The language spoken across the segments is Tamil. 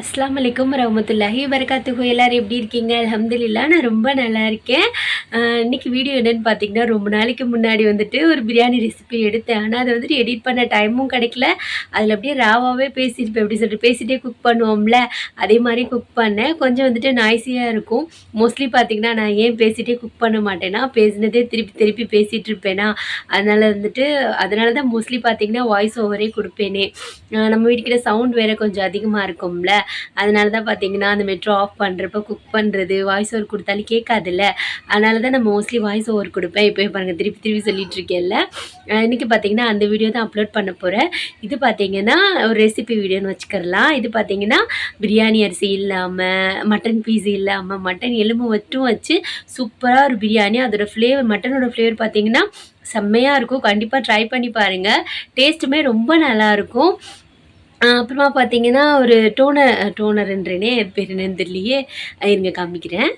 அஸ்லாம் வலைக்கம் ரஹமத்துல்லாஹி வரகாத்துஹு எல்லோரும் எப்படி இருக்கீங்க? அலமதுல்லா நான் ரொம்ப நல்லா இருக்கேன். இன்றைக்கி இன்னைக்கு வீடியோ என்னென்னு பார்த்தீங்கன்னா ரொம்ப நாளைக்கு முன்னாடி வந்துட்டு ஒரு பிரியாணி ரெசிபி எடுத்தேன். ஆனால் அதை வந்துட்டு எடிட் பண்ண டைமும் கிடைக்கல. அதில் அப்படியே ராவாகவே பேசியிருப்பேன். எப்படி சொல்லிட்டு பேசிகிட்டே குக் பண்ணுவோம்ல. அதே மாதிரி குக் பண்ணேன். கொஞ்சம் வந்துட்டு நாய்ஸியாக இருக்கும். மோஸ்ட்லி பார்த்தீங்கன்னா நான் ஏன் பேசிகிட்டே குக் பண்ண மாட்டேன்னா பேசினதே திருப்பி திருப்பி பேசிகிட்டு இருப்பேனா. அதனால் வந்துட்டு அதனால தான் மோஸ்ட்லி பார்த்தீங்கன்னா வாய்ஸ் ஓவரே கொடுப்பேனே. நம்ம வீட்டுக்கிட்ட சவுண்ட் வேறு கொஞ்சம் அதிகமாக இருக்கும்ல. அதனால தான் பார்த்தீங்கன்னா அந்த மெட்ரோ ஆஃப் பண்ணுறப்ப குக் பண்ணுறது வாய்ஸ் ஓவர் கொடுத்தாலும் கேட்காதுல்ல. அதனால தான் நான் மோஸ்ட்லி வாய்ஸ் ஓவர் கொடுப்பேன். இப்போ பாருங்கள் திருப்பி திருப்பி சொல்லிட்டு இருக்கேன்ல. இன்றைக்கி பார்த்தீங்கன்னா அந்த வீடியோ தான் அப்லோட் பண்ண போகிறேன் இது பார்த்தீங்கன்னா ஒரு ரெசிபி வீடியோன்னு வச்சுக்கலாம் இது பார்த்தீங்கன்னா பிரியாணி அரிசி இல்லாமல் மட்டன் பீஸ் இல்லாமல் மட்டன் எலும்பு மட்டும் வச்சு சூப்பராக ஒரு பிரியாணி. அதோடய ஃப்ளேவர் மட்டனோட ஃப்ளேவர் பார்த்தீங்கன்னா செம்மையாக இருக்கும். கண்டிப்பாக ட்ரை பண்ணி பாருங்கள் டேஸ்ட்டுமே ரொம்ப நல்லாயிருக்கும் அப்புறமா பார்த்தீங்கன்னா ஒரு டோனர் டோனர்ன்றேனே பேர் என்னன்னு தெரியலையே. இருங்க காமிக்கிறேன்.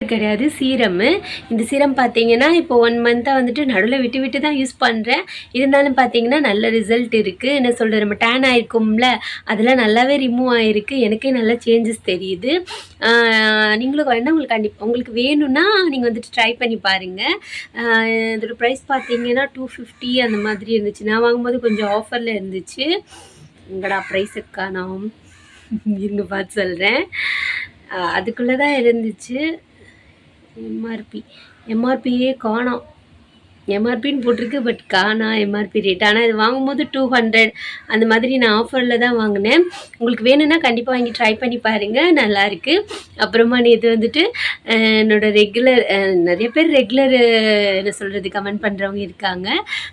கிடையாது சீரம்மு இந்த சீரம் பார்த்தீங்கன்னா இப்போ ஒன் மந்த்தாக வந்துட்டு நடுவில் விட்டு விட்டு தான் யூஸ் பண்ணுறேன் இருந்தாலும் பார்த்தீங்கன்னா நல்ல ரிசல்ட் இருக்குது என்ன சொல்கிறது நம்ம டேன் ஆயிருக்கும்ல அதெல்லாம் நல்லாவே ரிமூவ் ஆகிருக்கு எனக்கே நல்ல சேஞ்சஸ் தெரியுது. நீங்களும் வேணா உங்களுக்கு கண்டிப்பாக உங்களுக்கு வேணும்னா நீங்கள் வந்துட்டு ட்ரை பண்ணி பாருங்கள் இதோட ப்ரைஸ் பார்த்தீங்கன்னா டூ ஃபிஃப்டி அந்த மாதிரி இருந்துச்சு. நான் வாங்கும்போது கொஞ்சம் ஆஃபரில் இருந்துச்சு. எங்கடா ப்ரைஸுக்கா நான்? இருங்க பார்த்து சொல்கிறேன் அதுக்குள்ளே தான் இருந்துச்சு எம்ஆர்பி எம்ஆர்பியே காணோம். எம்ஆர்பின்னு போட்டிருக்கு பட் காணா எம்ஆர்பி ரேட் ஆனால் இது வாங்கும்போது டூ ஹண்ட்ரட் அந்த மாதிரி நான் ஆஃபரில் தான் வாங்கினேன். உங்களுக்கு வேணும்னா கண்டிப்பாக வாங்கி ட்ரை பண்ணி பாருங்கள் நல்லாயிருக்கு அப்புறமா இது வந்துட்டு என்னோடய என்னோட ரெகுலர் நிறைய பேர் ரெகுலர் என்ன சொல்கிறது கமெண்ட் பண்ணுறவங்க இருக்காங்க.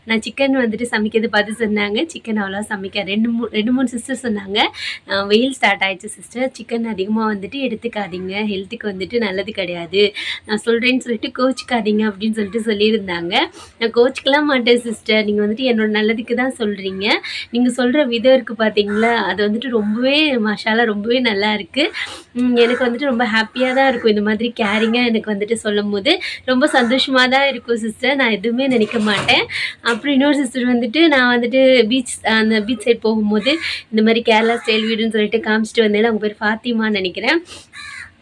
நான் சிக்கன் வந்துட்டு சமைக்கிறது பார்த்து சொன்னாங்க. சிக்கன் அவ்வளோ சமைக்க ரெண்டு மூ ரெண்டு மூணு சிஸ்டர் சொன்னாங்க. வெயில் ஸ்டார்ட் ஆயிடுச்சு சிஸ்டர் சிக்கன் அதிகமாக வந்துட்டு எடுத்துக்காதீங்க. ஹெல்த்துக்கு வந்துட்டு நல்லது கிடையாது. நான் சொல்கிறேன்னு சொல்லிட்டு கோச்சிக்காதீங்க அப்படின்னு சொல்லிட்டு சொல்லியிருந்தாங்க. நான் கோச்சிக்கலாம் மாட்டேன் சிஸ்டர் நீங்கள் வந்துட்டு என்னோட நல்லதுக்கு தான் சொல்கிறீங்க நீங்கள் சொல்கிற விதம் இருக்குது பார்த்தீங்களா அது வந்துட்டு ரொம்பவே மசாலா ரொம்பவே நல்லா இருக்குது எனக்கு வந்துட்டு ரொம்ப ஹாப்பியாக தான் இருக்கும். இந்த மாதிரி கேரிங்காக எனக்கு வந்துட்டு சொல்லும் போது ரொம்ப சந்தோஷமாக தான் இருக்கும் சிஸ்டர் நான் எதுவுமே நினைக்க மாட்டேன். அப்புறம் இன்னொரு சிஸ்டர் வந்துட்டு நான் வந்துட்டு பீச் அந்த பீச் சைட் போகும்போது இந்த மாதிரி கேரளா ஸ்டைல் வீடுன்னு சொல்லிட்டு காமிச்சிட்டு வந்தேன். அவங்க பேர் ஃபாத்திமான்னு நினைக்கிறேன்.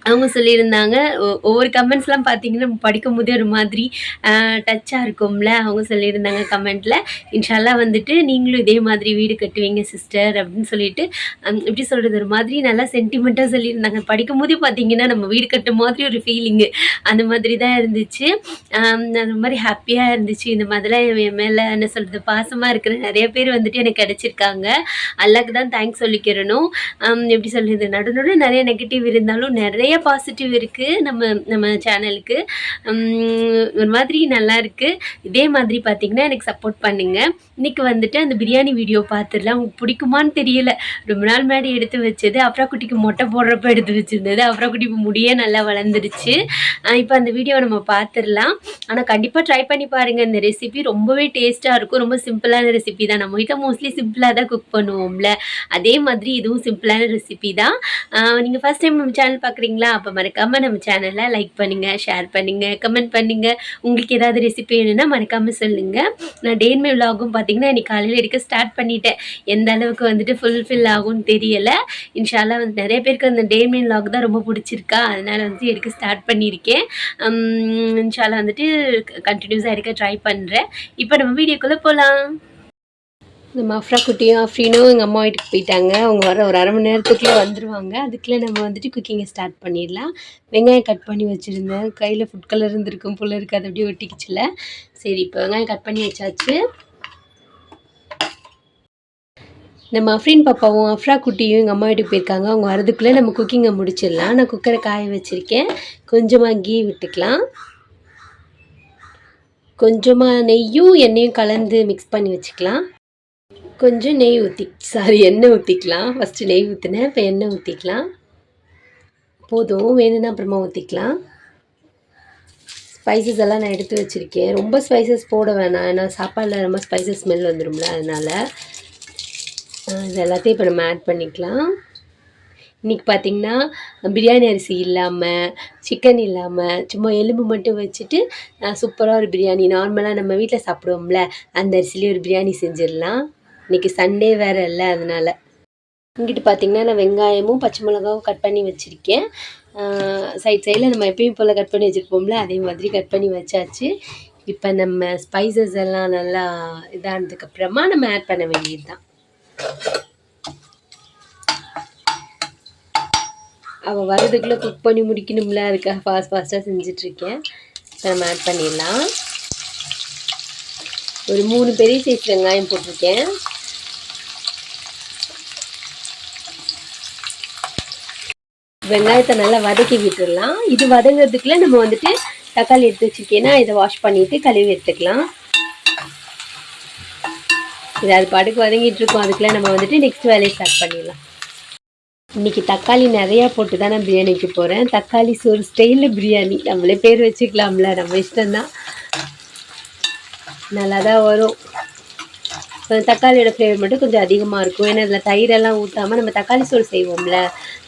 அவங்க சொல்லியிருந்தாங்க ஒ- ஒவ்வொரு கமெண்ட்ஸ்லாம் பார்த்தீங்கன்னா நம்ம படிக்கும் போதே ஒரு மாதிரி டச்சாக இருக்கும்ல. அவங்க சொல்லியிருந்தாங்க கமெண்ட்டில் இன்ஷால்லாம் வந்துட்டு நீங்களும் இதே மாதிரி வீடு கட்டுவீங்க சிஸ்டர் அப்படின்னு சொல்லிட்டு எப்படி சொல்கிறது ஒரு மாதிரி நல்லா சென்டிமெண்ட்டாக சொல்லியிருந்தாங்க. படிக்கும் போதே பார்த்தீங்கன்னா நம்ம வீடு கட்டும் மாதிரி ஒரு ஃபீலிங்கு அந்த மாதிரி தான் இருந்துச்சு. அந்த மாதிரி ஹாப்பியாக இருந்துச்சு. இந்த மாதிரிலாம் என் மேலே என்ன சொல்கிறது பாசமாக இருக்கிற நிறைய பேர் வந்துட்டு எனக்கு கிடச்சிருக்காங்க. அல்லாக்கு தான் தேங்க்ஸ் சொல்லிக்கிறணும். எப்படி சொல்கிறது நடுநடு நிறைய நெகட்டிவ் இருந்தாலும் நிறைய நிறைய பாசிட்டிவ் இருக்குது நம்ம நம்ம சேனலுக்கு ஒரு மாதிரி நல்லா இருக்குது இதே மாதிரி பார்த்தீங்கன்னா எனக்கு சப்போர்ட் பண்ணுங்கள் இன்றைக்கி வந்துட்டு அந்த பிரியாணி வீடியோ பார்த்துடலாம் உங்களுக்கு பிடிக்குமான்னு தெரியல. ரொம்ப நாள் முன்னாடி எடுத்து வச்சது. அப்புறம் குட்டிக்கு மொட்டை போடுறப்ப எடுத்து வச்சுருந்தது. அப்புறம் குட்டி முடியே நல்லா வளர்ந்துருச்சு. இப்போ அந்த வீடியோ நம்ம பார்த்துடலாம் ஆனால் கண்டிப்பாக ட்ரை பண்ணி பாருங்கள் இந்த ரெசிபி ரொம்பவே டேஸ்ட்டாக இருக்கும். ரொம்ப சிம்பிளான ரெசிபி தான். நம்ம வீட்டில் மோஸ்ட்லி சிம்பிளாக தான் குக் பண்ணுவோம்ல. அதே மாதிரி இதுவும் சிம்பிளான ரெசிபி தான். நீங்கள் ஃபஸ்ட் டைம் நம்ம சேனல் பார்க்குறீங்களா அப்போ மறக்காமல் நம்ம சேனலை லைக் பண்ணுங்கள் ஷேர் பண்ணுங்கள் கமெண்ட் பண்ணுங்கள் உங்களுக்கு ஏதாவது ரெசிபி வேணும்னா மறக்காமல் சொல்லுங்கள் நான் டேன்மே விலாகும் பார்த்தீங்கன்னா இன்னைக்கு காலையில் எடுக்க ஸ்டார்ட் பண்ணிட்டேன். எந்த அளவுக்கு வந்துட்டு ஃபுல்ஃபில் ஆகும்னு தெரியலை. இன்ஷால்லாம் வந்து நிறைய பேருக்கு அந்த டேன்மே விலாக் தான் ரொம்ப பிடிச்சிருக்கா. அதனால் வந்து எடுக்க ஸ்டார்ட் பண்ணியிருக்கேன். இன்ஷால்லாம் வந்துட்டு கண்டினியூஸாக எடுக்க ட்ரை பண்ணுறேன் இப்போ நம்ம வீடியோக்குள்ளே போகலாம் இந்த மஃப்ரா குட்டியும் அஃப்ரீனும் எங்கள் அம்மா வீட்டுக்கு போயிட்டாங்க. அவங்க வர ஒரு அரை மணி நேரத்துக்குள்ளே வந்துடுவாங்க அதுக்குள்ளே நம்ம வந்துட்டு குக்கிங்கை ஸ்டார்ட் பண்ணிடலாம். வெங்காயம் கட் பண்ணி வச்சுருந்தேன். கையில் ஃபுட் கலர் இருந்திருக்கும் புல் இருக்குது அது அப்படியே ஒட்டிக்கிச்சில்ல சரி இப்போ வெங்காயம் கட் பண்ணி வச்சாச்சு. நம்ம அஃப்ரீன் பாப்பாவும் அஃப்ரா குட்டியும் எங்கள் அம்மா வீட்டுக்கு போயிருக்காங்க. அவங்க வரதுக்குள்ளே நம்ம குக்கிங்கை முடிச்சிடலாம். நான் குக்கரை காய வச்சுருக்கேன். கொஞ்சமாக கீ விட்டுக்கலாம். கொஞ்சமாக நெய்யும் எண்ணெயும் கலந்து மிக்ஸ் பண்ணி வச்சுக்கலாம். கொஞ்சம் நெய் ஊற்றி சாரி எண்ணெய் ஊற்றிக்கலாம் ஃபஸ்ட்டு நெய் ஊற்றினேன் இப்போ எண்ணெய் ஊற்றிக்கலாம் போதும் வேணும்னா அப்புறமா ஊற்றிக்கலாம் ஸ்பைசஸ் எல்லாம் நான் எடுத்து வச்சுருக்கேன். ரொம்ப ஸ்பைசஸ் போட வேணாம். ஏன்னா சாப்பாடில் ரொம்ப ஸ்பைசஸ் ஸ்மெல் வந்துடும்ல அதனால். இது எல்லாத்தையும் இப்போ நம்ம ஆட் பண்ணிக்கலாம். இன்றைக்கி பார்த்திங்கன்னா பிரியாணி அரிசி இல்லாமல் சிக்கன் இல்லாமல் சும்மா எலும்பு மட்டும் வச்சுட்டு சூப்பராக ஒரு பிரியாணி. நார்மலாக நம்ம வீட்டில் சாப்பிடுவோம்ல அந்த அரிசிலேயே ஒரு பிரியாணி செஞ்சிடலாம். இன்றைக்கி சண்டே வேறு இல்லை அதனால். இங்கிட்டு பார்த்தீங்கன்னா நான் வெங்காயமும் பச்சை மிளகாவும் கட் பண்ணி வச்சுருக்கேன். சைட் சைடில் நம்ம எப்பயும் போல் கட் பண்ணி வச்சுருப்போம்ல அதே மாதிரி கட் பண்ணி வச்சாச்சு. இப்போ நம்ம ஸ்பைசஸ் எல்லாம் நல்லா இதானதுக்கப்புறமா நம்ம ஆட் பண்ண வேண்டியது தான் அவள் வரதுக்குள்ளே குக் பண்ணி முடிக்கணும்ல அதுக்காக ஃபாஸ்ட் ஃபாஸ்ட்டாக செஞ்சிட்ருக்கேன். இப்போ நம்ம ஆட் பண்ணிடலாம். ஒரு மூணு பெரிய சைஸ் வெங்காயம் போட்டிருக்கேன். வெங்காயத்தை நல்லா வதக்கி விட்டுடலாம். இது வதங்கிறதுக்குள்ள நம்ம வந்துட்டு தக்காளி எடுத்து வச்சுருக்கேன்னா இதை வாஷ் பண்ணிவிட்டு கழுவி எடுத்துக்கலாம். இது அது பாட்டுக்கு வதங்கிட்டு இருக்கோம். அதுக்குள்ள நம்ம வந்துட்டு நெக்ஸ்ட் வேலையை ஸ்டார்ட் பண்ணிடலாம். இன்னைக்கு தக்காளி நிறையா போட்டு தான் நான் பிரியாணிக்கு போகிறேன் தக்காளி சோறு ஸ்டைலில் பிரியாணி. நம்மளே பேர் வச்சுக்கலாம்ல. நம்ம இஷ்டம்தான். நல்லா தான் வரும். கொஞ்சம் தக்காளியோட ஃப்ளேவர் மட்டும் கொஞ்சம் அதிகமாக இருக்கும். ஏன்னா இதில் தயிரெல்லாம் ஊற்றாமல் நம்ம தக்காளி சோறு செய்வோம்ல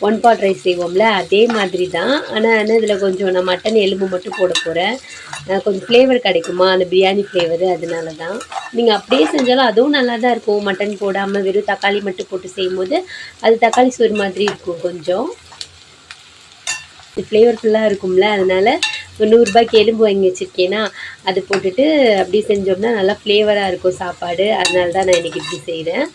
ஒன் பாட் ரைஸ் செய்வோம்ல அதே மாதிரி தான் ஆனால் என்ன இதில் கொஞ்சம் நான் மட்டன் எலும்பு மட்டும் போட போகிறேன் கொஞ்சம் ஃப்ளேவர் கிடைக்குமா? அந்த பிரியாணி ஃப்ளேவர் அதனால தான் நீங்கள் அப்படியே செஞ்சாலும் அதுவும் நல்லா தான் இருக்கும். மட்டன் போடாமல் வெறும் தக்காளி மட்டும் போட்டு செய்யும்போது அது தக்காளி சோறு மாதிரி இருக்கும் கொஞ்சம். இது ஃப்ளேவர்ஃபுல்லாக இருக்கும்ல அதனால் நூறுரூபாய்க்கு எலும்பு வாங்கி வச்சுருக்கேன்னா அது போட்டுட்டு அப்படி செஞ்சோம்னா நல்லா ஃப்ளேவராக இருக்கும் சாப்பாடு. அதனால தான் நான் இன்றைக்கி இப்படி செய்கிறேன்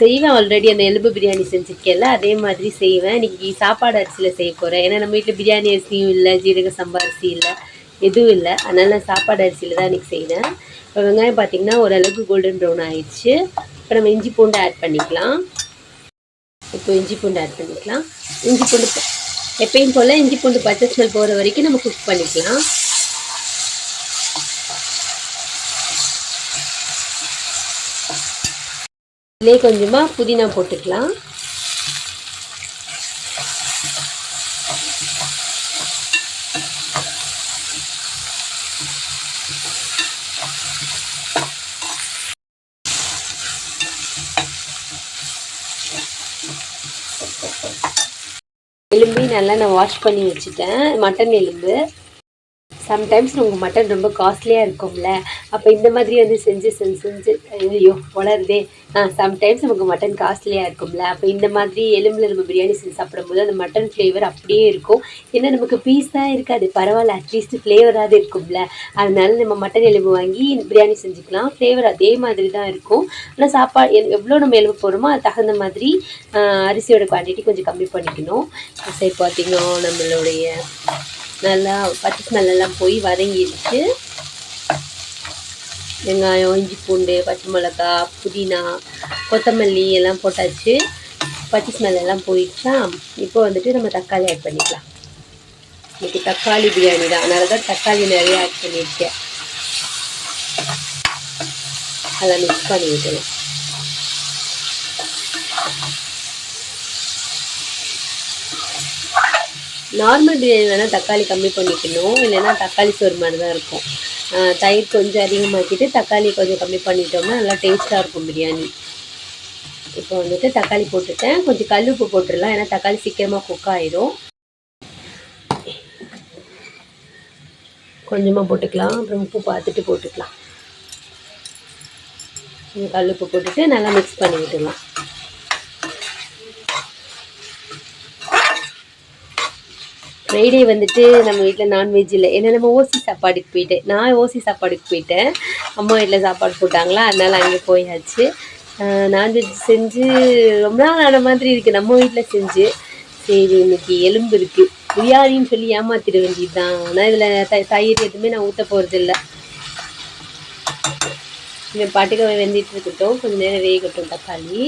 செய்வேன் ஆல்ரெடி அந்த எலும்பு பிரியாணி செஞ்சுருக்கேன்ல அதே மாதிரி செய்வேன். இன்றைக்கி சாப்பாடு அரிசியில் செய்ய போகிறேன் ஏன்னா நம்ம வீட்டில் பிரியாணி அரிசியும் இல்லை ஜீரக சம்பா அரிசி இல்லை எதுவும் இல்லை. அதனால் நான் சாப்பாடு அரிசியில் தான் இன்றைக்கி செய்கிறேன் இப்போ வெங்காயம் பார்த்திங்கன்னா ஓரளவுக்கு கோல்டன் ப்ரௌன் ஆயிடுச்சு. இப்போ நம்ம இஞ்சி பூண்டு ஆட் பண்ணிக்கலாம். இப்போ இஞ்சி பூண்டு ஆட் பண்ணிக்கலாம். இஞ்சி பூண்டு எப்பயும் போல் இஞ்சி பூண்டு பச்சை ஸ்மெல் போகிற வரைக்கும் நம்ம குக் பண்ணிக்கலாம். இதிலே கொஞ்சமாக புதினா போட்டுக்கலாம். நல்லா நான் வாஷ் பண்ணி வச்சுட்டேன். மட்டன் எலும்பு. சம்டைம்ஸ் உங்கள் மட்டன் ரொம்ப காஸ்ட்லியாக இருக்கும்ல. அப்போ இந்த மாதிரி வந்து செஞ்சு செஞ்சு செஞ்சு ஐயோ வளருதே. ஆ சம்டைம்ஸ் நமக்கு மட்டன் காஸ்ட்லியாக இருக்கும்ல. அப்போ இந்த மாதிரி எலும்பில் நம்ம பிரியாணி செஞ்சு சாப்பிடும்போது அந்த மட்டன் ஃப்ளேவர் அப்படியே இருக்கும். ஏன்னா நமக்கு பீஸ் தான் இருக்காது. பரவாயில்ல அட்லீஸ்ட் ஃப்ளேவராக இருக்கும்ல. அதனால நம்ம மட்டன் எலும்பு வாங்கி பிரியாணி செஞ்சுக்கலாம். ஃப்ளேவர் அதே மாதிரி தான் இருக்கும். ஆனால் சாப்பாடு எவ்வளோ நம்ம எலும்பு போகிறோமோ அது தகுந்த மாதிரி அரிசியோட குவான்டிட்டி கொஞ்சம் கம்மி பண்ணிக்கணும். சரி பார்த்திங்கன்னா நம்மளுடைய நல்லா பச்சை ஸ்மெல்லாம் போய் வதங்கிடுச்சு. வெங்காயம் இஞ்சி பூண்டு பச்சை மிளகா புதினா கொத்தமல்லி எல்லாம் போட்டாச்சு. பச்சை ஸ்மெல் எல்லாம் போயிடுச்சா? இப்போ வந்துட்டு நம்ம தக்காளி ஆட் பண்ணிக்கலாம். இன்றைக்கி தக்காளி பிரியாணி தான். அதனால தான் தக்காளி நிறைய ஆட் பண்ணியிருக்கேன். அதை மிக்ஸ் பண்ணி விட்டுலாம் நார்மல் பிரியாணி வேணால் தக்காளி கம்மி பண்ணிக்கணும். இல்லைன்னா தக்காளி சோறு மாதிரி தான் இருக்கும். தயிர் கொஞ்சம் அதிகமாக்கிட்டு தக்காளி கொஞ்சம் கம்மி பண்ணிட்டோம்னா நல்லா டேஸ்ட்டாக இருக்கும் பிரியாணி. இப்போ வந்துட்டு தக்காளி போட்டுட்டேன். கொஞ்சம் கல் உப்பு போட்டுடலாம். ஏன்னா தக்காளி சீக்கிரமாக குக் ஆயிடும் கொஞ்சமாக போட்டுக்கலாம். அப்புறம் உப்பு பார்த்துட்டு போட்டுக்கலாம். கல் உப்பு போட்டுட்டு நல்லா மிக்ஸ் பண்ணி விட்டுடலாம் ஃப்ரைடே வந்துட்டு நம்ம வீட்டில் நான்வெஜ் இல்லை. ஏன்னா நம்ம ஓசி சாப்பாடுக்கு போயிட்டேன் நான் ஓசி சாப்பாடுக்கு போயிட்டேன். அம்மா வீட்டில் சாப்பாடு போட்டாங்களா? அதனால் அங்கே போயாச்சு. நான்வெஜ் செஞ்சு ரொம்ப நாள் ஆன மாதிரி இருக்குது நம்ம வீட்டில் செஞ்சு. சரி இன்னைக்கு எலும்பு இருக்குது பிரியாணின்னு சொல்லி ஏமாத்திட வேண்டியது தான் ஆனால் இதில் த தயிர் எதுவுமே நான் ஊற்ற போகிறது இல்லை இந்த பாட்டுக்கு வெந்திட்டு இருக்கட்டும். கொஞ்சம் நேரம் வேகட்டும். தக்காளி.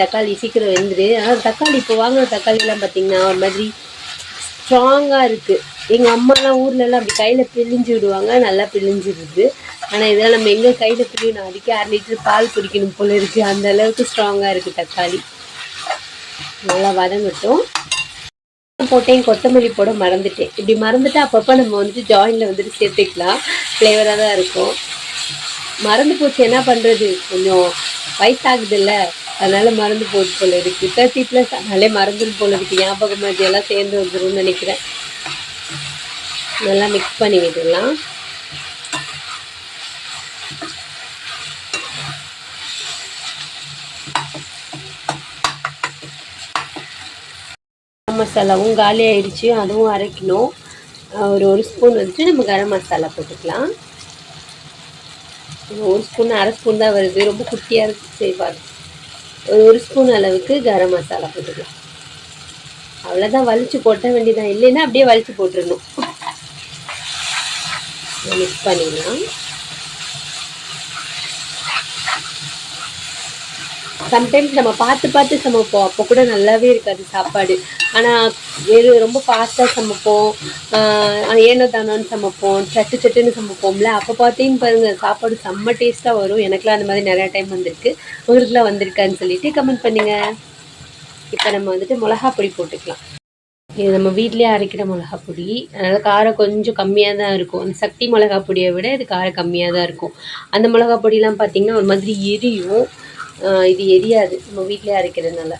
தக்காளி சீக்கிரம் வெந்துடு ஆனால் தக்காளி இப்போ வாங்கின தக்காளிலாம் பார்த்தீங்கன்னா ஒரு மாதிரி ஸ்ட்ராங்காக இருக்குது எங்கள் அம்மாலாம் ஊர்லலாம் அப்படி கையில் பிழிஞ்சு விடுவாங்க நல்லா பிழிஞ்சிடுது ஆனால் இதெல்லாம் நம்ம எங்கே கையில் பிழியணும் அடிக்க அரை லிட்டர் பால் குடிக்கணும் போல் இருக்குது அந்த அளவுக்கு ஸ்ட்ராங்காக இருக்குது தக்காளி. நல்லா வதங்கட்டும். போட்டேன் கொத்தமல்லி போட மறந்துட்டேன். இப்படி மறந்துட்டு அப்பப்போ நம்ம வந்துட்டு ஜாயினில் வந்துட்டு சேர்த்துக்கலாம். ஃப்ளேவராக தான் இருக்கும். மறந்து போச்சு என்ன பண்ணுறது கொஞ்சம் வயசாகுதுல்ல. அதனால் மறந்து போச்சு போல இருக்குது தேர்ட்டி ப்ளஸ் அதனாலே மறந்துட்டு போல இருக்குது ஞாபகம் மாதிரியெல்லாம் சேர்ந்து வந்துடும் நினைக்கிறேன். நல்லா மிக்ஸ் பண்ணி விட்டுடலாம் மசாலாவும் காலி ஆயிடுச்சு. அதுவும் அரைக்கணும். ஒரு ஒரு ஸ்பூன் வந்துட்டு நம்ம கரம் மசாலா போட்டுக்கலாம். ஒரு ஸ்பூன் அரை ஸ்பூன் தான் வருது. ரொம்ப குட்டியாக இருக்குது சரி பார்த்து ஒரு ஸ்பூன் அளவுக்கு கரம் மசாலா போட்டுக்கலாம். அவ்வளோதான் வலிச்சு கொட்ட வேண்டியதான் இல்லைன்னா அப்படியே வலிச்சு போட்டுடணும் மிக்ஸ் பண்ணிடலாம். சம்டைம்ஸ் நம்ம பார்த்து பார்த்து சமைப்போம். அப்போ கூட நல்லாவே இருக்காது சாப்பாடு. ஆனால் எது ரொம்ப ஃபாஸ்ட்டாக சமைப்போம். ஏனோ தானோன்னு சமைப்போம். சட்டு சட்டுன்னு சமைப்போம்ல. அப்போ பார்த்தீங்க பாருங்கள் சாப்பாடு செம்ம டேஸ்ட்டாக வரும். எனக்குலாம் அந்த மாதிரி நிறையா டைம் வந்திருக்கு. உங்களுக்குலாம் வந்திருக்கான்னு சொல்லிட்டு கமெண்ட் பண்ணுங்கள் இப்போ நம்ம வந்துட்டு மிளகா பொடி போட்டுக்கலாம். இது நம்ம வீட்லேயே அரைக்கிற மிளகா பொடி. அதனால் காரம் கொஞ்சம் கம்மியாக தான் இருக்கும். அந்த சக்தி மிளகா பொடியை விட இது காரம் கம்மியாக தான் இருக்கும். அந்த மிளகா பொடியெலாம் பார்த்திங்கன்னா ஒரு மாதிரி எரியும். இது எரியாது. நம்ம வீட்டிலே அரைக்கிறதுனால.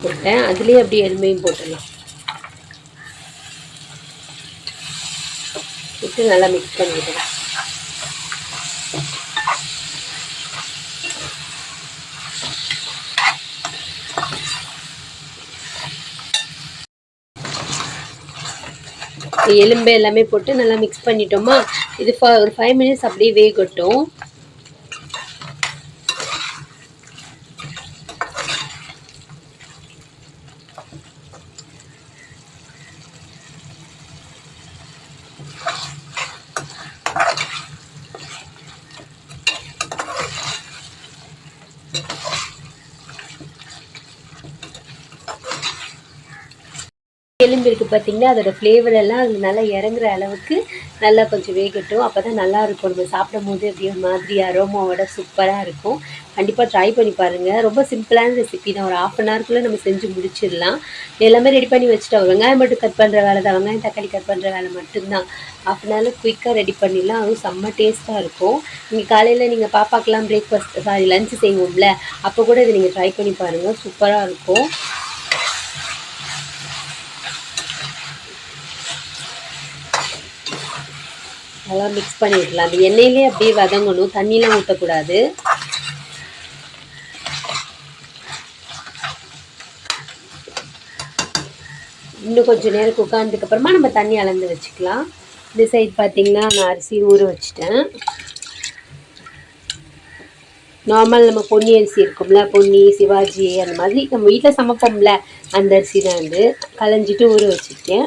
போட்டேன். அதுலேயே அப்படியே எலுமையும் போட்டுடலாம். விட்டு நல்லா மிக்ஸ் பண்ணிக்கலாம். எலும்பு எல்லாமே போட்டு நல்லா மிக்ஸ் பண்ணிட்டோமா? இது ஒரு ஃபைவ் மினிட்ஸ் அப்படியே வேகட்டும் எலும்பு இருக்குது பார்த்தீங்கன்னா அதோடய ஃப்ளேவர் எல்லாம் அது நல்லா இறங்குற அளவுக்கு நல்லா கொஞ்சம் வேகட்டும். அப்போ தான் நல்லாயிருக்கும் நம்ம சாப்பிடும் போது அப்படியே ஒரு மாதிரி அரோமாவோட சூப்பராக இருக்கும். கண்டிப்பாக ட்ரை பண்ணி பாருங்கள் ரொம்ப சிம்பிளான ரெசிபி தான். ஒரு ஆஃப் அன் ஹவர்க்குள்ளே நம்ம செஞ்சு முடிச்சிடலாம். எல்லாமே ரெடி பண்ணி வச்சுட்டோம். வெங்காயம் மட்டும் கட் பண்ணுற வேலை தான். வெங்காயம் தக்காளி கட் பண்ணுற வேலை மட்டும்தான். ஆஃப் அன் ஹவரில் குயிக்காக ரெடி பண்ணிடலாம். அதுவும் செம்ம டேஸ்ட்டாக இருக்கும். நீங்கள் காலையில் நீங்கள் பாப்பாக்கெலாம் பிரேக்ஃபாஸ்ட் சாரி லஞ்சு செய்வோம்ல அப்போ கூட இதை நீங்கள் ட்ரை பண்ணி பாருங்கள் சூப்பராக இருக்கும். நல்லா மிக்ஸ் பண்ணிடலாம் அந்த எண்ணெயிலே அப்படியே வதங்கணும். தண்ணிலாம் ஊற்றக்கூடாது இன்னும் கொஞ்சம் நேரம் குக் ஆனதுக்கப்புறமா நம்ம தண்ணி அளந்து வச்சுக்கலாம். இந்த சைடு பார்த்திங்கன்னா நான் அரிசி ஊற வச்சுட்டேன். நார்மல் நம்ம பொன்னி அரிசி இருக்கும்ல பொன்னி சிவாஜி அந்த மாதிரி நம்ம வீட்டில் சமைப்போம்ல அந்த அரிசி தான் வந்து களைஞ்சிட்டு ஊற வச்சுருக்கேன்.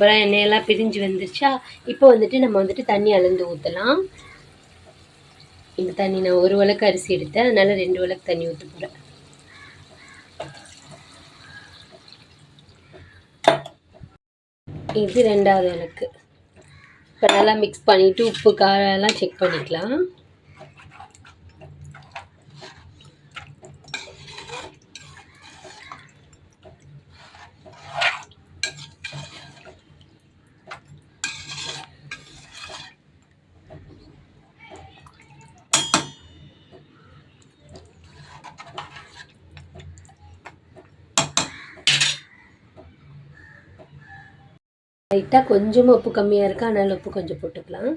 சூப்பராக எண்ணெயெல்லாம் பிரிஞ்சு வந்துருச்சா? இப்போ வந்துட்டு நம்ம வந்துட்டு தண்ணி அளந்து ஊற்றலாம் இந்த தண்ணி நான் ஒரு வழக்கு அரிசி எடுத்தேன். அதனால் ரெண்டு விளக்கு தண்ணி ஊற்ற போகிறேன் இது ரெண்டாவது எனக்கு இப்போ நல்லா மிக்ஸ் பண்ணிவிட்டு உப்பு காரம் எல்லாம் செக் பண்ணிக்கலாம். லைட்டாக கொஞ்சமாக உப்பு கம்மியாக இருக்கா அதனால உப்பு கொஞ்சம் போட்டுக்கலாம்.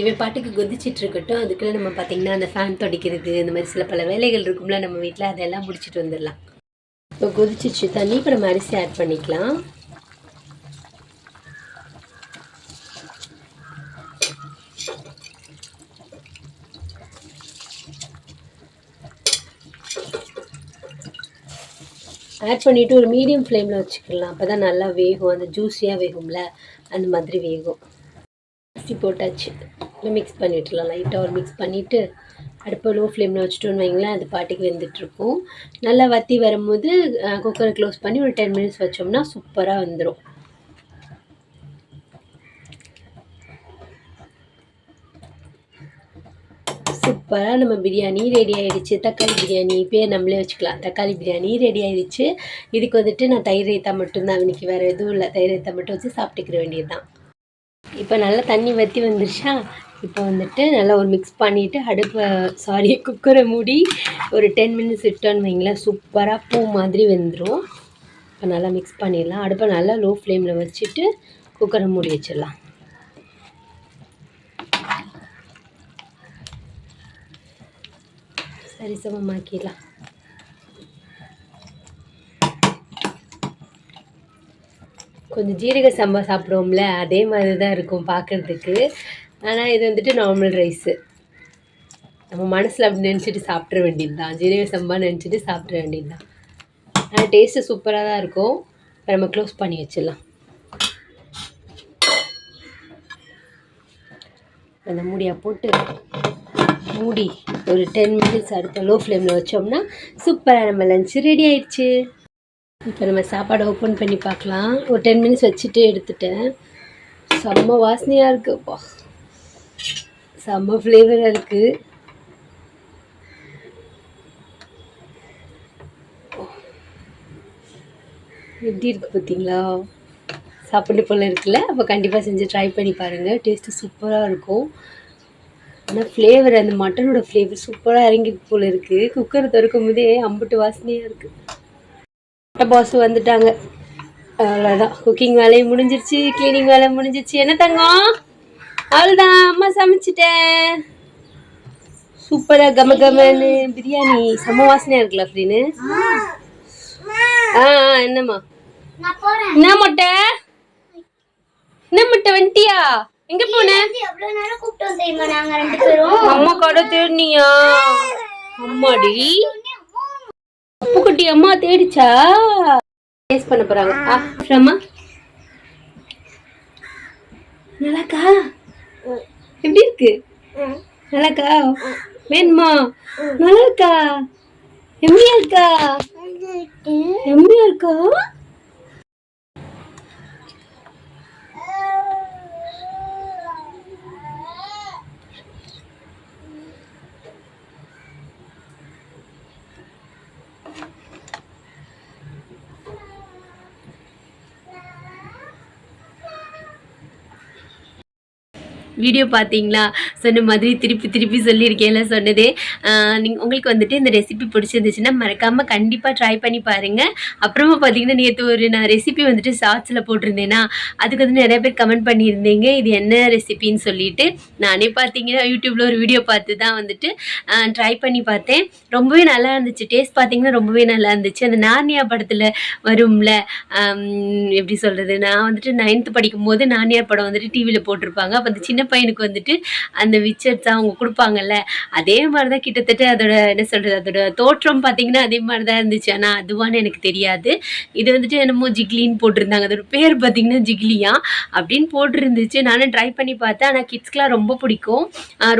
இவன் பாட்டுக்கு குதிச்சிட்டு இருக்கட்டும். அதுக்குள்ளே நம்ம பார்த்திங்கன்னா அந்த ஃபேன் துடைக்கிறது இந்த மாதிரி சில பல வேலைகள் இருக்கும்ல நம்ம வீட்டில் அதெல்லாம் முடிச்சுட்டு வந்துடலாம். இப்போ கொதிச்சிச்சு தண்ணி இப்போ நம்ம அரிசி ஆட் பண்ணிக்கலாம். ஆட் பண்ணிவிட்டு ஒரு மீடியம் ஃப்ளேமில் வச்சுக்கலாம். அப்போ தான் நல்லா வேகும். அந்த ஜூஸியாக வேகும்ல? அந்த மாதிரி வேகும். அரிசி போட்டாச்சு. மிக்ஸ் பண்ணிட்டுலாம். லைட்டாக ஒரு மிக்ஸ் பண்ணிவிட்டு அடுப்பை லோ ஃப்ளேமில் வச்சுட்டோன்னு வைங்களேன் அது பாட்டுக்கு வெந்துட்டுருக்கும். நல்லா வற்றி வரும்போது குக்கரை க்ளோஸ் பண்ணி ஒரு டென் மினிட்ஸ் வச்சோம்னா சூப்பராக வந்துடும் சூப்பராக நம்ம பிரியாணி ரெடி ஆகிடுச்சு தக்காளி பிரியாணி பேர் நம்மளே வச்சுக்கலாம். தக்காளி பிரியாணி ரெடி ஆகிடுச்சு இதுக்கு வந்துட்டு நான் தயிர் ரைத்தா மட்டும்தான் அவனுக்கு வேறு எதுவும் இல்லை. தயிர் ரைத்தா மட்டும் வச்சு சாப்பிட்டுக்கிற வேண்டியது தான் இப்போ நல்லா தண்ணி வற்றி வந்துருச்சா? இப்போ வந்துட்டு நல்லா ஒரு மிக்ஸ் பண்ணிவிட்டு அடுப்பை சாரி குக்கரை மூடி ஒரு டென் மினிட்ஸ் விட்டோன்னு வைங்களேன். சூப்பராக பூ மாதிரி வெந்துடும் இப்போ நல்லா மிக்ஸ் பண்ணிடலாம். அடுப்பை நல்லா லோ ஃப்ளேமில் வச்சுட்டு குக்கரை மூடி வச்சிடலாம். சரிசமமாக்கிடலாம். கொஞ்சம் ஜீரக சம்பா சாப்பிடுவோம்ல அதே மாதிரி தான் இருக்கும் பார்க்குறதுக்கு. ஆனால் இது வந்துட்டு நார்மல் ரைஸு நம்ம மனசில் அப்படி நினச்சிட்டு சாப்பிட்ற வேண்டியது தான் ஜீரக சம்பா நினச்சிட்டு சாப்பிட்ற வேண்டியது தான் ஆனால் டேஸ்ட்டு சூப்பராக தான் இருக்கும். இப்போ நம்ம க்ளோஸ் பண்ணி வச்சிடலாம். அந்த மூடியை போட்டு மூடி ஒரு டென் மினிட்ஸ் அடுத்த லோ ஃப்ளேமில் வச்சோம்னா சூப்பராக நம்ம லஞ்ச் ரெடி ஆயிடுச்சு. இப்போ நம்ம சாப்பாடை ஓப்பன் பண்ணி பார்க்கலாம். ஒரு டென் மினிட்ஸ் வச்சுட்டு எடுத்துட்டேன். செம்ம வாசனையாக இருக்குப்பா செம்ம ஃப்ளேவராக இருக்குது எப்படி இருக்குது பார்த்தீங்களா? சாப்பிட்டு போல் இருக்குல்ல? அப்போ கண்டிப்பாக செஞ்சு ட்ரை பண்ணி பாருங்கள் டேஸ்ட்டு சூப்பராக இருக்கும். ஆனால் ஃப்ளேவர் அந்த மட்டனோட ஃப்ளேவர் சூப்பராக இறங்கிட்டு போல் இருக்குது குக்கரை திறக்கும் போதே அம்புட்டு வாசனையாக இருக்குது பாஸ் வந்துட்டாங்க. அவ்வளோதான் குக்கிங் வேலையும் முடிஞ்சிருச்சு க்ளீனிங் வேலை முடிஞ்சிருச்சு. என்ன தங்கம்? அவ்வளோதான் அம்மா சமைச்சிட்டேன். சூப்பராக கம கமன்னு பிரியாணி. செம்ம வாசனையாக இருக்குல்ல அப்படின்னு ஆ ஆ, என்னம்மா? என்ன முட்டை? என்ன முட்டை வந்துட்டியா எங்க போன? எவ்வளவு நேரம் கூப்பிட்டோம் தெரியுமா நாங்க ரெண்டு பேரும்? அம்மா கடை தேடினியா? அம்மாடி. அப்புக்குட்டி அம்மா தேடிச்சா? டேஸ்ட் பண்ண போறாங்க. ஆ அம்மா நல்லாக்கா? எப்படி இருக்கு? நல்லாக்கா? வேணுமா? நல்லா இருக்கா எம்மியா இருக்கா? எம்மியா இருக்கா? வீடியோ பார்த்தீங்களா? சொன்ன மாதிரி திருப்பி திருப்பி சொல்லியிருக்கேன்ல சொன்னதே. நீங்கள் உங்களுக்கு வந்துட்டு இந்த ரெசிபி பிடிச்சிருந்துச்சுன்னா மறக்காமல் கண்டிப்பாக ட்ரை பண்ணி பாருங்கள் அப்புறமா பார்த்தீங்கன்னா நேற்று ஒரு நான் ரெசிபி வந்துட்டு ஷார்ட்ஸில் போட்டிருந்தேன்னா அதுக்கு வந்து நிறைய பேர் கமெண்ட் பண்ணியிருந்தீங்க. இது என்ன ரெசிபின்னு சொல்லிட்டு நானே பார்த்தீங்கன்னா யூடியூப்பில் ஒரு வீடியோ பார்த்து தான் வந்துட்டு ட்ரை பண்ணி பார்த்தேன். ரொம்பவே நல்லா இருந்துச்சு. டேஸ்ட் பார்த்தீங்கன்னா ரொம்பவே நல்லா இருந்துச்சு. அந்த நார்னியா படத்தில் வரும்ல எப்படி சொல்கிறது நான் வந்துட்டு நைன்த்து படிக்கும் போது நானியார் படம் வந்துட்டு டிவியில் போட்டிருப்பாங்க. அப்போ அந்த சின்ன பையனுக்கு வந்துட்டு அந்த விச்சர்ஸ் அவங்க கொடுப்பாங்கல்ல அதே மாதிரி தான் கிட்டத்தட்ட அதோட என்ன சொல்கிறது அதோட தோற்றம் பார்த்தீங்கன்னா அதே மாதிரி தான் இருந்துச்சு. ஆனால் அதுவான்னு எனக்கு தெரியாது. இது வந்துட்டு என்னமோ ஜிக்லின்னு போட்டிருந்தாங்க. அதோட பேர் பார்த்தீங்கன்னா ஜிக்லியா அப்படின்னு போட்டிருந்துச்சு. நானும் ட்ரை பண்ணி பார்த்தேன். ஆனால் கிட்ஸ்க்குலாம் ரொம்ப பிடிக்கும்.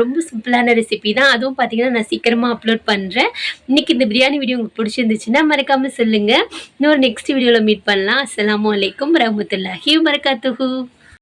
ரொம்ப சிம்பிளான ரெசிபி தான். அதுவும் பார்த்தீங்கன்னா நான் சீக்கிரமாக அப்லோட் பண்ணுறேன் இன்னைக்கு இந்த பிரியாணி வீடியோ உங்களுக்கு பிடிச்சிருந்துச்சுன்னா மறக்காமல் சொல்லுங்கள் இன்னொரு நெக்ஸ்ட் வீடியோவில் மீட் பண்ணலாம். அஸ்லாம் அலைக்கும் ரஹமத்துல்லாஹி வரகாத்துஹூ